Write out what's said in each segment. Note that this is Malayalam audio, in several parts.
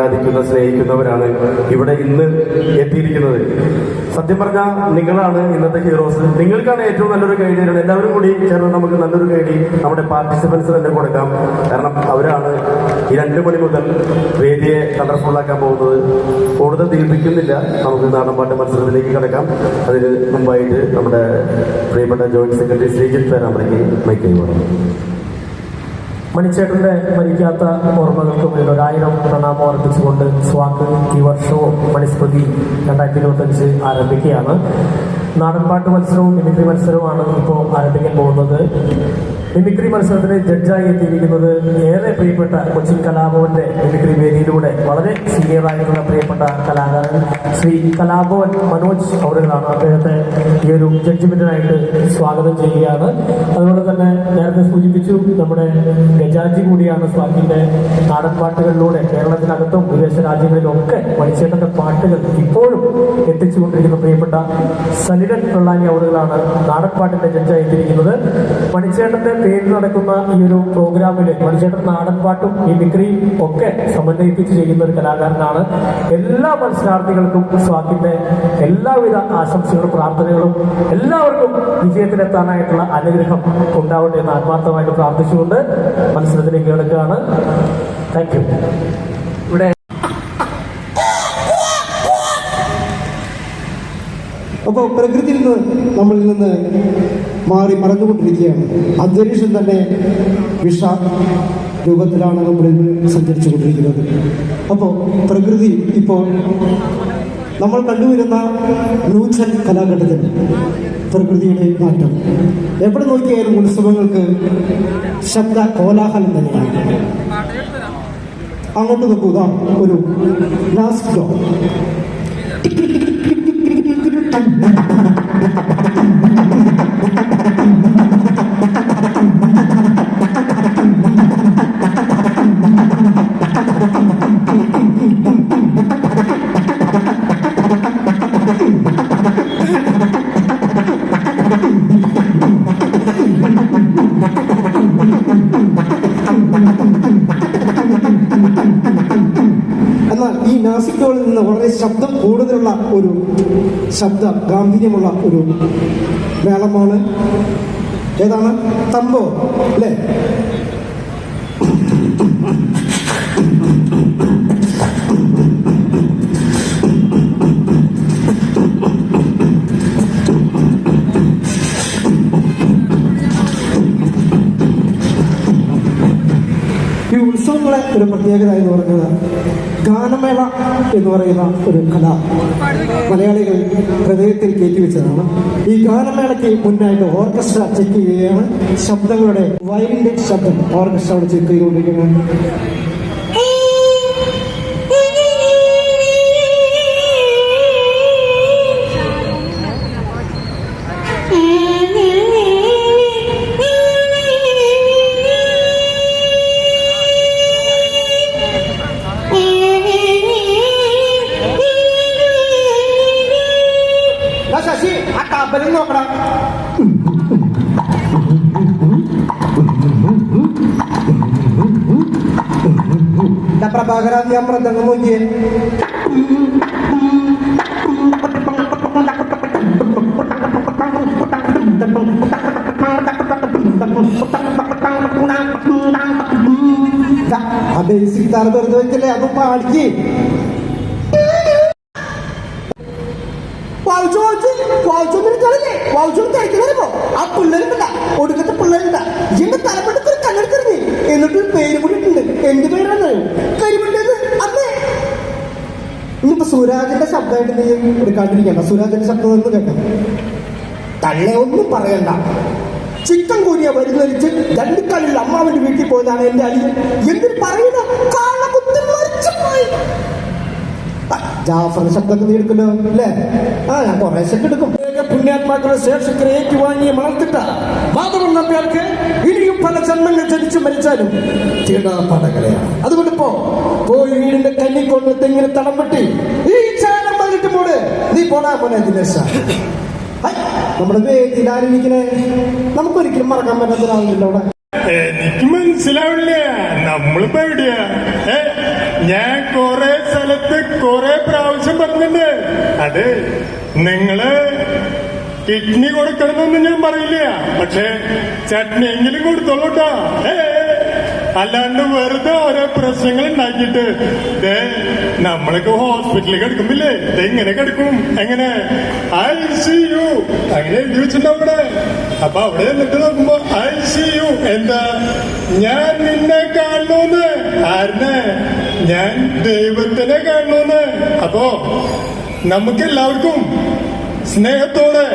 ആരാധിക്കുന്ന സ്നേഹിക്കുന്നവരാണ് ഇവിടെ ഇന്ന് എത്തിയിരിക്കുന്നത്. സത്യം പറഞ്ഞാൽ നിങ്ങളാണ് ഇന്നത്തെ ഹീറോസ്. നിങ്ങൾക്കാണ് ഏറ്റവും നല്ലൊരു ഗൈഡ് തരുന്നത്. എല്ലാവരും കൂടി ചേർന്ന് നമുക്ക് നല്ലൊരു ഗൈഡ് നമ്മുടെ പാർട്ടിസിപ്പൻസ് തന്നെ കൊടുക്കാം. കാരണം അവരാണ് ഈ രണ്ട് മണി മുതൽ വേദിയെ കളർഫുൾ ആക്കാൻ പോകുന്നത്. കൂടുതൽ ദീപിക്കുന്നില്ല നമുക്ക് നാടൻപാട്ട് മത്സരത്തിലേക്ക് കിടക്കാം. അതിന് മുമ്പായിട്ട് നമ്മുടെ പ്രിയപ്പെട്ട ജോയിന്റ് സെക്രട്ടറി ശ്രീജിത്ത് പേരാമ്പ്രയ്ക്ക് മൈക്കൈ പറഞ്ഞു മണിച്ചേട്ടന്റെ മരിക്കാത്ത ഓർമ്മകൾക്ക് മുന്നിൽ ഒരായിരം പ്രണാമം അർപ്പിച്ചുകൊണ്ട് സ്വാക്ക് ഈ വർഷവും മണിസ്മൃതി രണ്ടായിരത്തി ഇരുപത്തഞ്ച് ആരംഭിക്കുകയാണ്. നാടൻപാട്ട് മത്സരവും മിമിക്രി മത്സരവുമാണ് ഇപ്പോൾ ആരംഭിക്കാൻ പോകുന്നത്. മിമിക്രി മത്സരത്തിന് ജഡ്ജായി എത്തിയിരിക്കുന്നത് ഏറെ പ്രിയപ്പെട്ട കൊച്ചിൻ കലാഭവന്റെ മിമിക്രി വേദിയിലൂടെ വളരെ സീനിയറായിട്ടുള്ള പ്രിയപ്പെട്ട കലാകാരൻ ശ്രീ കലാഭവൻ മനോജ് അവരുകളാണ് അദ്ദേഹത്തെ ഈ ഒരു ജഡ്ജ്മെന്റിനായിട്ട് സ്വാഗതം ചെയ്യുകയാണ്. അതുപോലെ തന്നെ നേരത്തെ സൂചിപ്പിച്ചു നമ്മുടെ ഗജാജി കൂടിയാണ് സ്വാമിന്റെ നാടൻ പാട്ടുകളിലൂടെ കേരളത്തിനകത്തും വിദേശ രാജ്യങ്ങളിലും ഒക്കെ മണിച്ചേട്ടന്റെ പാട്ടുകൾ ഇപ്പോഴും എത്തിച്ചുകൊണ്ടിരിക്കുന്ന പ്രിയപ്പെട്ട സലിഡൻ തൊള്ളാനി അവരുകളാണ് നാടൻ പാട്ടിന്റെ ജഡ്ജായി എത്തിയിരിക്കുന്നത് മണിച്ചേട്ടന്റെ പേരിൽ നടക്കുന്ന ഈ ഒരു പ്രോഗ്രാമിൽ മണിച്ചേട്ടൻ നാടൻപാട്ടും മിമിക്രിയും ഒക്കെ സമന്വയിപ്പിച്ച് ചെയ്യുന്ന ഒരു കലാകാരനാണ്. എല്ലാ മത്സരാർത്ഥികൾക്കും സ്വാക്കിന്റെ എല്ലാവിധ ആശംസകളും പ്രാർത്ഥനകളും എല്ലാവർക്കും വിജയത്തിലെത്താനായിട്ടുള്ള അനുഗ്രഹം ഉണ്ടാവട്ടെ എന്ന് ആത്മാർത്ഥമായിട്ട് പ്രാർത്ഥിച്ചുകൊണ്ട് മത്സരത്തിലേക്ക് കിടക്കുകയാണ്. താങ്ക് യു ഇവിടെ അപ്പോൾ പ്രകൃതിയിൽ നിന്ന് നമ്മളിൽ നിന്ന് മാറി മറന്നുകൊണ്ടിരിക്കുകയാണ്. അന്തരീക്ഷം തന്നെ വിഷ രൂപത്തിലാണ് നമ്മൾ ഇന്ന് സഞ്ചരിച്ചു കൊണ്ടിരിക്കുന്നത് അപ്പോൾ പ്രകൃതി ഇപ്പോൾ നമ്മൾ കണ്ടുവരുന്ന നൂച്ചൻ കലാഘട്ടത്തിൽ പ്രകൃതിയുടെ മാറ്റം. എവിടെ നോക്കിയാലും ഉത്സവങ്ങൾക്ക് ശബ്ദ കോലാഹലം തന്നെയാണ്. അങ്ങോട്ട് നോക്കുക ഒരു ലാസ്റ്റ് ഈ നിന്ന് വളരെ ശബ്ദം കൂടുതലുള്ള ഒരു ശബ്ദ ഗാംഭീര്യമുള്ള ഒരു മേളമാണ്. ഏതാണ്? തമ്പോ അല്ലേ? ഈ ഉത്സവങ്ങളെ ഒരു പ്രത്യേകത എന്ന് പറയുന്നത് ഗാനമേള എന്ന് പറയുന്ന ഒരു കല. മലയാളികൾ ഹൃദയത്തിൽ കയറ്റിവെച്ചതാണ്. ഈ ഗാനമേളയ്ക്ക് മുന്നായിട്ട് ഓർക്കസ്ട്ര ചെക്ക് ചെയ്യുകയാണ്. ശബ്ദങ്ങളുടെ വയലിന്റെ ശബ്ദം ഓർക്കസ്ട്ര അവിടെ ചെക്ക് ചെയ്തുകൊണ്ടിരിക്കുന്നത് പ്രഭാകര ഞാൻ മൃദംഗം നോക്കിയേ ദാ, ആ വെറുതെ വെച്ചല്ലേ അതും പാടിക്ക് എന്നിട്ട് പേര് കൂടി എന്ത് പേരാണ്? കരിമുണ്ടത്? അമ്മേ ഇനിയിപ്പോ സുരാജിന്റെ ശബ്ദമായിട്ട് നീ എടുക്കാണ്ടിരിക്കണ്ട. സുരാജിന്റെ ശബ്ദം ഒന്ന് കേട്ടോ തള്ളെ ഒന്നും പറയണ്ട. ചിക്കൻ കൂടിയ വരുന്നൊരിച്ച് രണ്ട് കള്ളിൽ അമ്മാവിന്റെ വീട്ടിൽ പോയതാണ് എന്റെ അളിയൻ എന്തിന് പറയുന്ന? ജാഫറിന്റെ ശബ്ദമൊക്കെ നീ എടുക്കല്ലോ അല്ലേ? ആ ഞാൻ കുറേശ്ശൊക്കെ എടുക്കും. പുണ്യാത്മാക്കളുടെ ശേഷം ഏറ്റു വാങ്ങി വളർത്തിട്ട മാധവൻ നമ്പ്യാർക്ക് ഇനിയും പല ജന്മങ്ങൾ ജനിച്ചു മരിച്ചാലും തീടാപ്പാടകളെയാണ് അതുകൊണ്ട് ഇപ്പോ പോയി വീടിന്റെ കന്നിക്കൊണ്ട് തെങ്ങിന് തടം ഈ ചാനം വന്നിട്ട് പോട് നീ പോടാ പോനെ ദിനേശ. നമ്മുടെ വേദിയിൽ ആരംഭിക്കണേ നമുക്കൊരിക്കലും മറക്കാൻ പറ്റാത്ത അവിടെ. എനിക്ക് മനസ്സിലാവില്ല. നമ്മളിപ്പോ എവിടെയാ? ഞാൻ കുറെ സ്ഥലത്ത് കുറെ പ്രാവശ്യം പറഞ്ഞിട്ടുണ്ട്. അത് നിങ്ങൾ കിഡ്നി കൊടുക്കണമെന്ന് ഞാൻ പറയില്ല. പക്ഷെ ചട്നി എങ്കിലും കൊടുത്തോളൂട്ടാ ഏ അല്ലാണ്ട് വെറുതെ ഓരോ പ്രശ്നങ്ങൾ ഉണ്ടാക്കിയിട്ട് നമ്മളൊക്കെ ഹോസ്പിറ്റലിൽ കിടക്കുമ്പില്ലേ ദേ ഇങ്ങനെ കിടക്കും. എങ്ങനെ? I C U. അങ്ങനെ എഴുതി വെച്ചിട്ടുണ്ട് അപ്പൊ അവിടെ എന്നിട്ട് നോക്കുമ്പോ ഐ സി യു. എന്താ? ഞാൻ നിന്നെ കാണുന്നു. ആരിനെ ഞാൻ ദൈവത്തിനെ കാണുന്നു. അപ്പോ നമുക്ക് എല്ലാവർക്കും സ്നേഹത്തോടെ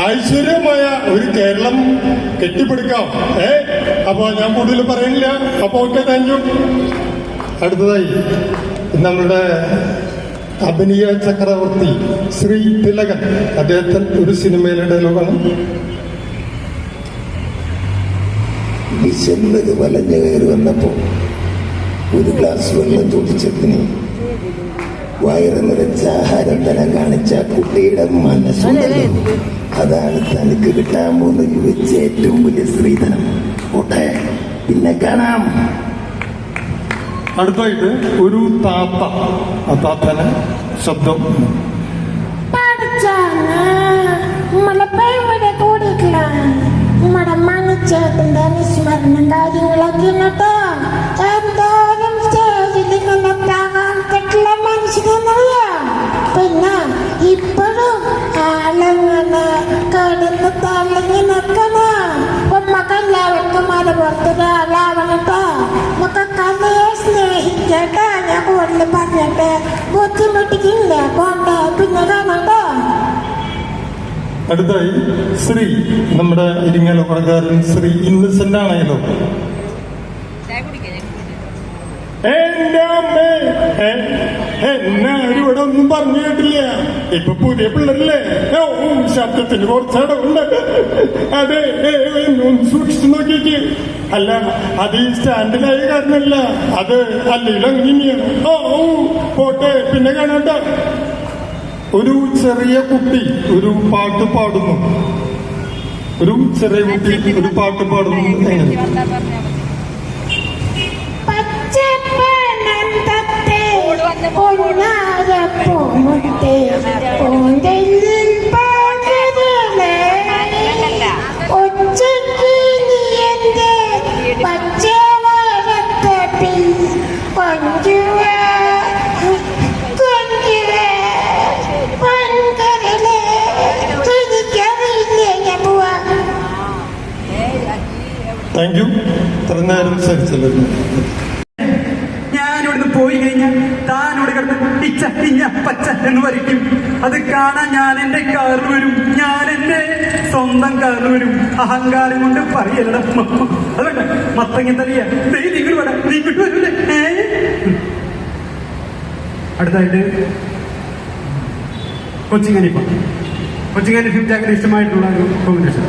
ഐശ്വര്യമായ ഒരു കേരളം കെട്ടിപ്പടുക്കാം. ഏ? അപ്പൊ ഞാൻ കൂടുതൽ പറയുന്നില്ല. അപ്പൊ ഓക്കെ താങ്ക് യു അടുത്തതായി നമ്മുടെ അഭിനയ ചക്രവർത്തി ശ്രീ തിലകൻ. അദ്ദേഹത്തിന് ഒരു സിനിമയിലെ ഡയലോഗാണ് വിശന്നത് വലഞ്ഞ കയറി വന്നപ്പോ ഒരു ഗ്ലാസ് വെള്ളം ചോദിച്ചതിന് വയറ് നിറച്ച ആഹാരം തരാൻ കാണിച്ച കുട്ടിയുടെ മനസ്സുണ്ടല്ലോ. അതാണ് തനിക്ക് കിട്ടാൻ പോകുന്ന വെച്ച ഏറ്റവും വലിയ സ്ത്രീധനം. ഓട്ടെ പിന്നെ കാണാം. അടുത്തായിട്ട് ഒരു താത്ത. ആ താത്തന് ശബ്ദം. മണിച്ചേട്ടന്റെ അനുസ്മരണം കാര്യങ്ങളൊക്കെ എന്തായാലും അടുത്തായി ശ്രീ നമ്മുടെ ഇരിങ്ങാലോ പണക്കാരൻ ശ്രീ ഇന്നസെന്റ് ആണല്ലോ എന്റെ അമ്മേ എന്നെ ഇവിടെ ഒന്നും പറഞ്ഞു കേട്ടില്ല. ഇപ്പൊ പുതിയ പിള്ളേരല്ലേ? ഓം ശബ്ദത്തിന് കുറച്ചടവുണ്ട് അതെ ഒന്ന് സൂക്ഷിച്ചു നോക്കിയിട്ട് അല്ല അത് ഈ സ്റ്റാൻഡിലായ കാരണമല്ല. അത് അല്ലെങ്കിൽ ഓ, പോട്ടെ പിന്നെ കാണണ്ട. ഒരു ചെറിയ കുട്ടി ഒരു പാട്ട് പാടുന്നു. ഒരു ചെറിയ കുട്ടി ഒരു പാട്ട് പാടുന്നു. താങ്ക് യു ഇത്ര നേരം സംസാരിച്ചല്ലോ ഞാൻ ഇവിടുന്ന് പോയി കഴിഞ്ഞാൽ താനോട് കിടന്ന് ഇച്ച ഇഞ്ഞ പച്ച എന്ന് വരയ്ക്കും അത് കാണാൻ ഞാൻ എന്റെ കാറിൽ വരും ഞാൻ എന്റെ സ്വന്തം കാറിൽ വരും അഹങ്കാരം കൊണ്ട് പറയലട അതുകൊണ്ട് മത്തങ്ങ തലിയ? അടുത്തായിട്ട് കൊച്ചിങ്ങനിപ്പ കൊച്ചിങ്ങനിഫിം ജാഗ്രത ഇഷ്ടമായിട്ടുള്ള ഒരു കോമ്പിനേഷൻ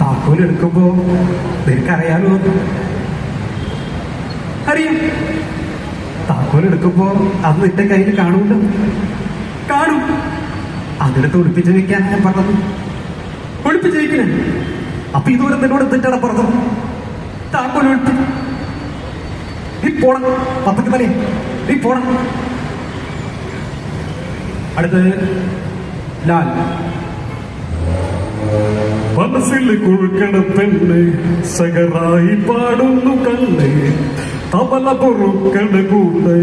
താക്കോൽ എടുക്കുമ്പോ നിനക്കറിയാലോ? അറിയാം. താക്കോൽ എടുക്കുമ്പോ അത് നിന്റെ കയ്യിൽ കാണുമല്ലോ? കാണും. അതിനകത്ത് ഒളിപ്പിച്ച് വെക്കാൻ ഞാൻ പറഞ്ഞത്? ഒളിപ്പിച്ച് വെക്കണേ അപ്പൊ ഇതുവരെ നിന്നോട് തെറ്റാണ് പറഞ്ഞത്. താക്കോൽ ഒളിപ്പി നീ പോണം പത്തക്ക് തലേ നീ പോണം. അടുത്തത് ലാൽ. മനസ്സിൽ കുഴുക്കണ പെണ്ണ് സകറായി പാടുന്നു കണ്ണ്. തപല പൊറുക്കണ കൂടെ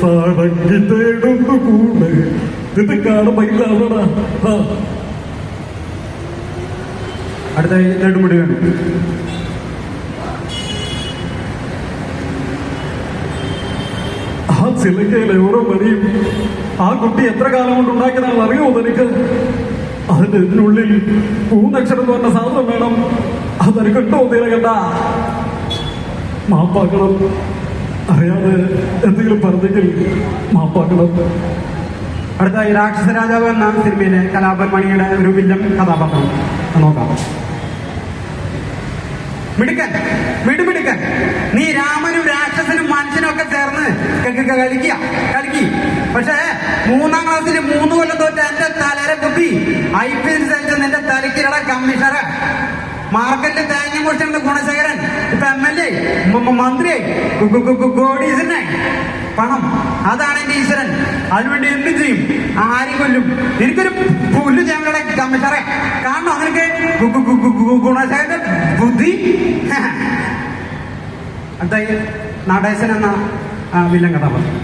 സാരംഗി തേടുന്നു കൂട് ഇത് കാണുമ്പോഴാണടാ അടുത്ത നെടുമുടി വേണം ആ ചിലക്കയിലെ ഓരോ മണിയും ആ കുട്ടി എത്ര കാലം കൊണ്ട് ഉണ്ടാക്കിയതാണ് അറിയുമോ തനിക്ക്? അതിന്റെ ഇതിനുള്ളിൽ മൂന്നക്ഷരം എന്ന് പറഞ്ഞ സാധനം വേണം. അതൊരു കിട്ടോ. തിരകണ്ട മാപ്പാക്കണം. അറിയാതെ എന്തെങ്കിലും പറഞ്ഞെങ്കിൽ മാപ്പാക്കണം. അടുത്ത രാക്ഷസ രാജാവ് എന്ന സിനിമയിലെ കലാപൻ മണിയുടെ ഒരു വില്ലൻ കഥാപാത്രം. നോക്കാം. മിടുക്കൻ മിടുമിടുക്കൻ നീ രാമനും രാക്ഷസനും മനുഷ്യനും ഒക്കെ ചേർന്ന് കളിക്കുക. കളിക്കി. പക്ഷേ മൂന്നാം ക്ലാസ്സിൽ മൂന്ന് കൊല്ലം തോറ്റ എന്റെ തലരെ കുത്തി ഐ പി എൽ സെൻസ് നിന്റെ തലക്കിരട കമ്മീഷണർ മാർക്കറ്റിൽ തേങ്ങ മുറിച്ചുള്ള ഗുണശേഖരൻ. ഇപ്പൊ എം എൽ എ മന്ത്രി പണം. അതാണ് എന്റെ ഈശ്വരൻ. അതിനുവേണ്ടി എന്ത് ചെയ്യും? ആരും കൊല്ലും? എനിക്കൊരു പുല്ല് ഞങ്ങളുടെ കമ്മച്ചാറെ കാരണം ഗു- ഗുണശേഖരന്റെ ബുദ്ധി. അതായത് നടേശൻ എന്ന വില്ലൻ കഥാപാത്രം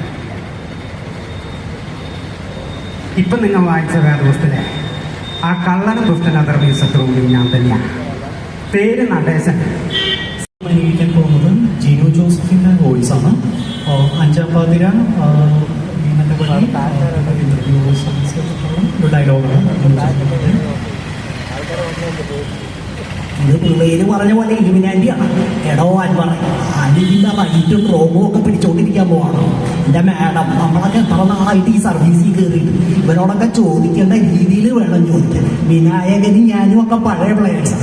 ഇപ്പൊ നിങ്ങൾ വായിച്ച വേദപുസ്തലെ ആ കള്ളനും ദുഷ്ടൻ അതർവീ ശത്രുവും ഞാൻ തന്നെയാണ് പേര് നടേശൻ. പോകുന്നത് ജോസഫിന്റെ വോയിസ് ആണ് അഞ്ചാം പാതിര ഒരു ഡയലോഗാണ് ഇത് പിള്ളേര് പറഞ്ഞ പോലെ ഇലുമിനാന്റിയാണ്. എടോ അൻവർ റൈറ്റും റോബും ഒക്കെ പിടിച്ചോണ്ടിരിക്കാൻ പോവാണോ. എന്റെ മാഡം നമ്മളൊക്കെ എത്ര നാളായിട്ട് ഈ സർവീസിൽ കയറിയിട്ട് ഇവരോടൊക്കെ ചോദിക്കേണ്ട രീതിയിൽ വേണം ചോദിക്കാൻ. വിനായകനും ഞാനും ഒക്കെ പഴയ പ്ലേസ്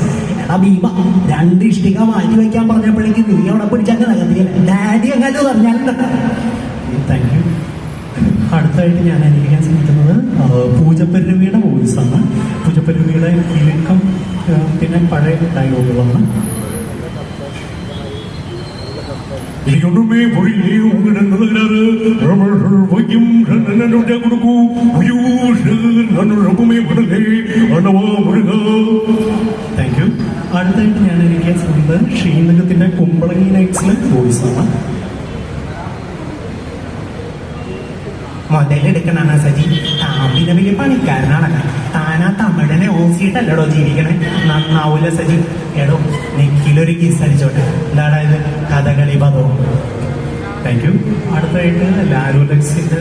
എടാ ഭീമ രണ്ട് ഇഷ്ടിക മാറ്റി വെക്കാൻ പറഞ്ഞപ്പോഴേക്കും നീ അവിടെ പിടിച്ചാൽ നഗതിയില്ല ഡാഡി എങ്ങനെ പറഞ്ഞാലും താങ്ക് യു അടുത്തായിട്ട് ഞാൻ അനുകരിക്കാൻ ശ്രമിക്കുന്നത് പൂജപ്പരുവിയുടെ വോയിസ് ആണ്. പൂജപ്പരുവിയുടെ കിലുക്കം പിന്നെ പഴയ ഡയലോഗുകളാണ് എനിക്കൊന്നുമേ പൊഴിയേ താങ്ക് യു അടുത്തായിട്ട് ഞാൻ എനിക്ക് ശ്രമിക്കുന്നത് ശ്രീനഗത്തിന്റെ കുമ്പളങ്ങി നൈറ്റ്സിലെ വോയിസ് ആണ്. മുതലെടുക്കണ സജി. താമ്പിനെ വലിയ പണിക്കാരനാണ് താനാ തമിഴനെ ഓസിയിട്ടല്ലടോ ജീവിക്കണേ. നന്നാവൂല സജി. എടോ നെക്കിലൊരു കിസ് അടിച്ചോട്ടെ. എന്താടാ ഇത്? കഥകളി പദവും താങ്ക് യു അടുത്തായിട്ട് ലാലു ലക്സിന്റെ